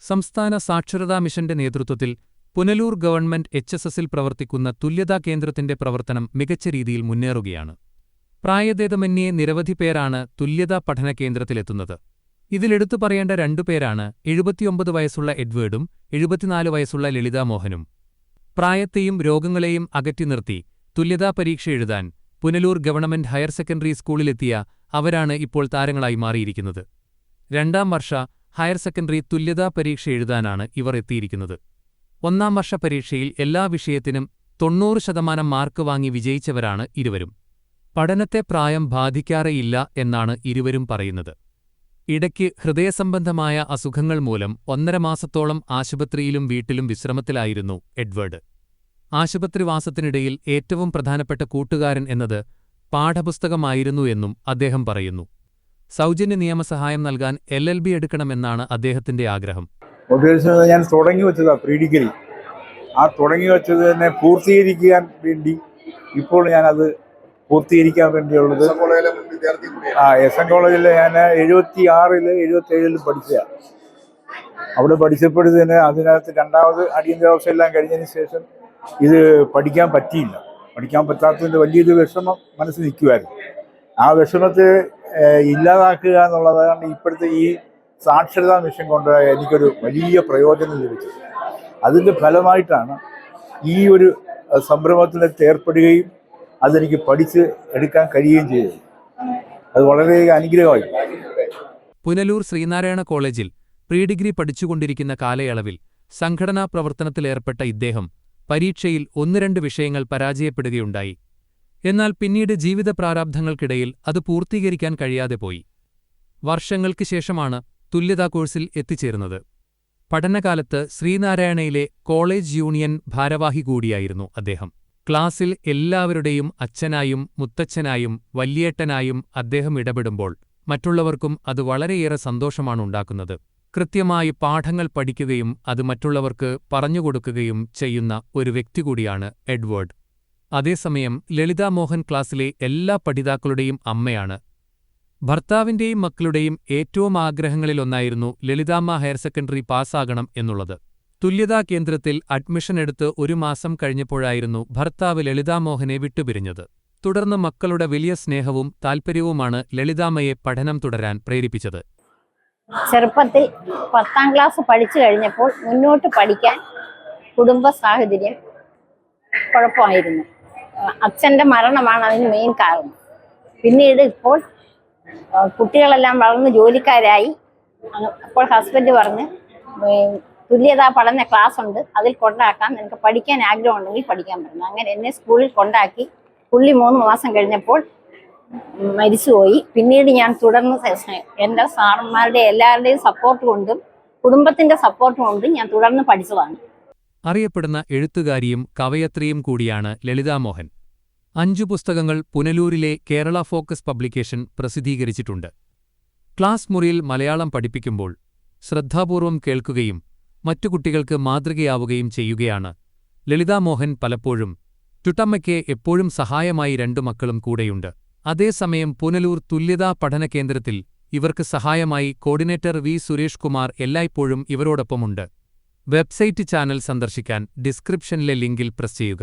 സംസ്ഥാന സാക്ഷരതാ മിഷന്റെ നേതൃത്വത്തിൽ പുനലൂർ ഗവൺമെന്റ് എച്ച് എസ് എസിൽ പ്രവർത്തിക്കുന്ന തുല്യതാ കേന്ദ്രത്തിന്റെ പ്രവർത്തനം മികച്ച രീതിയിൽ മുന്നേറുകയാണ്. പ്രായഭേദമന്യേ നിരവധി പേരാണ് തുല്യതാ പഠന കേന്ദ്രത്തിലെത്തുന്നത്. ഇതിലെടുത്തു പറയേണ്ട രണ്ടുപേരാണ് എഴുപത്തിയൊമ്പത് വയസ്സുള്ള എഡ്വേർഡും എഴുപത്തിനാല് വയസ്സുള്ള ലളിതാ മോഹനും. പ്രായത്തെയും രോഗങ്ങളെയും അകറ്റി നിർത്തി തുല്യതാ പരീക്ഷ എഴുതാൻ പുനലൂർ ഗവൺമെന്റ് ഹയർ സെക്കൻഡറി സ്കൂളിലെത്തിയ അവരാണ് ഇപ്പോൾ താരങ്ങളായി മാറിയിരിക്കുന്നത്. രണ്ടാം വർഷ ഹയർ സെക്കൻഡറി തുല്യതാ പരീക്ഷ എഴുതാനാണ് ഇവർ എത്തിയിരിക്കുന്നത്. ഒന്നാം വർഷ പരീക്ഷയിൽ എല്ലാ വിഷയത്തിനും തൊണ്ണൂറ് ശതമാനം മാർക്ക് വാങ്ങി വിജയിച്ചവരാണ് ഇരുവരും. പഠനത്തെ പ്രായം ബാധിക്കാറേയില്ല എന്നാണ് ഇരുവരും പറയുന്നത്. ഇടയ്ക്ക് ഹൃദയസംബന്ധമായ അസുഖങ്ങൾ മൂലം ഒന്നര മാസത്തോളം ആശുപത്രിയിലും വീട്ടിലും വിശ്രമത്തിലായിരുന്നു എഡ്വേർഡ്. ആശുപത്രിവാസത്തിനിടയിൽ ഏറ്റവും പ്രധാനപ്പെട്ട കൂട്ടുകാരൻ എന്നത് പാഠപുസ്തകമായിരുന്നു എന്നും അദ്ദേഹം പറയുന്നു. സൗജന്യ നിയമസഹായം നൽകാൻ എൽ എൽ ബി എടുക്കണമെന്നാണ് അദ്ദേഹത്തിന്റെ ആഗ്രഹം. മോട്ടിവേഷൻ ഞാൻ തുടങ്ങി വെച്ചതാ പ്രീ ഡിഗ്രി ആ തുടങ്ങി വെച്ചത് തന്നെ പൂർത്തീകരിക്കാൻ വേണ്ടി ഇപ്പോൾ ഞാൻ അത് പൂർത്തീകരിക്കാൻ വേണ്ടിയുള്ളത് ആ എസ് എൻ കോളേജിൽ ഞാൻ എഴുപത്തി ആറിൽ എഴുപത്തി ഏഴിലും പഠിച്ചതാണ് അവിടെ പഠിച്ചപ്പോഴത്തേന് അതിനകത്ത് രണ്ടാമത് അടിയന്തരാവസ്ഥ എല്ലാം കഴിഞ്ഞതിന് ശേഷം ഇത് പഠിക്കാൻ പറ്റിയില്ല. പഠിക്കാൻ പറ്റാത്തതിന്റെ വലിയൊരു വിഷമം മനസ്സിൽ നിൽക്കുമായിരുന്നു ആ വിഷമത്തെ ഇല്ലാതാക്കുക എന്നുള്ളതാണ് ഇപ്പോഴത്തെ ഈ സാക്ഷരതാ മിഷൻ കൊണ്ട് എനിക്കൊരു വലിയ പ്രയോജനം ലഭിച്ചത്. അതിന്റെ ഫലമായിട്ടാണ് ഈ ഒരു സംരംഭത്തിൽ ഏർപ്പെടുകയും അതെനിക്ക് പഠിച്ച് എടുക്കാൻ കഴിയുകയും ചെയ്തത്. അത് വളരെ അനുഗ്രഹമായി. പുനലൂർ ശ്രീനാരായണ കോളേജിൽ പ്രീ ഡിഗ്രി പഠിച്ചുകൊണ്ടിരിക്കുന്ന കാലയളവിൽ സംഘടനാ പ്രവർത്തനത്തിലേർപ്പെട്ട ഇദ്ദേഹം പരീക്ഷയിൽ ഒന്ന് രണ്ട് വിഷയങ്ങൾ പരാജയപ്പെടുകയുണ്ടായി. എന്നാൽ പിന്നീട് ജീവിത പ്രാരാബ്ധങ്ങൾക്കിടയിൽ അത് പൂർത്തീകരിക്കാൻ കഴിയാതെ പോയി. വർഷങ്ങൾക്ക് ശേഷമാണ് തുല്യതാ കോഴ്സിൽ എത്തിച്ചേരുന്നത്. പഠനകാലത്ത് ശ്രീനാരായണയിലെ കോളേജ് യൂണിയൻ ഭാരവാഹി കൂടിയായിരുന്നു അദ്ദേഹം. ക്ലാസ്സിൽ എല്ലാവരുടെയും അച്ഛനായും മുത്തച്ഛനായും വല്യേട്ടനായും അദ്ദേഹം ഇടപെടുമ്പോൾ മറ്റുള്ളവർക്കും അത് വളരെയേറെ സന്തോഷമാണുണ്ടാക്കുന്നത് കൃത്യമായി പാഠങ്ങൾ പഠിക്കുകയും അത് മറ്റുള്ളവർക്ക് പറഞ്ഞുകൊടുക്കുകയും ചെയ്യുന്ന ഒരു വ്യക്തി കൂടിയാണ് എഡ്വേർഡ്. അതേസമയം ലളിതാ മോഹൻ ക്ലാസ്സിലെ എല്ലാ പഠിതാക്കളുടെയും അമ്മയാണ്. ഭർത്താവിന്റെയും മക്കളുടെയും ഏറ്റവും ആഗ്രഹങ്ങളിലൊന്നായിരുന്നു ലളിതാമ്മ ഹയർ സെക്കൻഡറി പാസ്സാകണം എന്നുള്ളത്. തുല്യതാ കേന്ദ്രത്തിൽ അഡ്മിഷൻ എടുത്ത് ഒരു മാസം കഴിഞ്ഞപ്പോഴായിരുന്നു ഭർത്താവ് ലളിതാമോഹനെ വിട്ടുപിരിഞ്ഞത്. തുടർന്ന് മക്കളുടെ വലിയ സ്നേഹവും താൽപ്പര്യവുമാണ് ലളിതാമ്മയെ പഠനം തുടരാൻ പ്രേരിപ്പിച്ചത്. ചെറുപ്പത്തിൽ പത്താം ക്ലാസ് പഠിച്ചു കഴിഞ്ഞപ്പോൾ മുന്നോട്ട് പഠിക്കാൻ കുടുംബ സാഹചര്യം കുഴപ്പമായിരുന്നു. അച്ഛന്റെ മരണമാണ് അതിന് മെയിൻ കാരണം. പിന്നീട് ഇപ്പോൾ കുട്ടികളെല്ലാം വളർന്ന് ജോലിക്കാരായി. അപ്പോൾ ഹസ്ബൻഡ് പറഞ്ഞ് തുല്യതാ പഠന ക്ലാസ് ഉണ്ട്. അതിൽ കൊണ്ടാക്കാൻ നിനക്ക് പഠിക്കാൻ ആഗ്രഹം ഉണ്ടെങ്കിൽ പഠിക്കാൻ പറഞ്ഞു. അങ്ങനെ എന്നെ സ്കൂളിൽ കൊണ്ടാക്കി. പുള്ളി മൂന്ന് മാസം കഴിഞ്ഞപ്പോൾ മരിച്ചുപോയി. പിന്നീട് ഞാൻ തുടർന്ന് എന്റെ സാറന്മാരുടെ എല്ലാവരുടെയും സപ്പോർട്ട് കൊണ്ടും കുടുംബത്തിന്റെ സപ്പോർട്ട് കൊണ്ടും ഞാൻ തുടർന്ന് പഠിച്ചതാണ്. അറിയപ്പെടുന്ന എഴുത്തുകാരിയും കവയത്രിയും കൂടിയാണ് ലളിതാമോഹൻ അഞ്ചു പുസ്തകങ്ങൾ പുനലൂരിലെ കേരള ഫോക്കസ് പബ്ലിക്കേഷൻ പ്രസിദ്ധീകരിച്ചിട്ടുണ്ട്. ക്ലാസ് മുറിയിൽ മലയാളം പഠിപ്പിക്കുമ്പോൾ ശ്രദ്ധാപൂർവം കേൾക്കുകയും മറ്റു കുട്ടികൾക്ക് മാതൃകയാവുകയും ചെയ്യുകയാണ് ലളിതാമോഹൻ പലപ്പോഴും. ചുട്ടമ്മയ്ക്ക് എപ്പോഴും സഹായമായി രണ്ടു മക്കളും കൂടെയുണ്ട്. അതേസമയം പുനലൂർ തുല്യതാ പഠന കേന്ദ്രത്തിൽ ഇവർക്ക് സഹായമായി കോർഡിനേറ്റർ വി സുരേഷ് കുമാർ എല്ലായ്പ്പോഴും ഇവരോടൊപ്പമുണ്ട്. വെബ്സൈറ്റ് ചാനൽ സന്ദർശിക്കാൻ ഡിസ്ക്രിപ്ഷനിലെ ലിങ്കിൽ പ്രസ് ചെയ്യുക.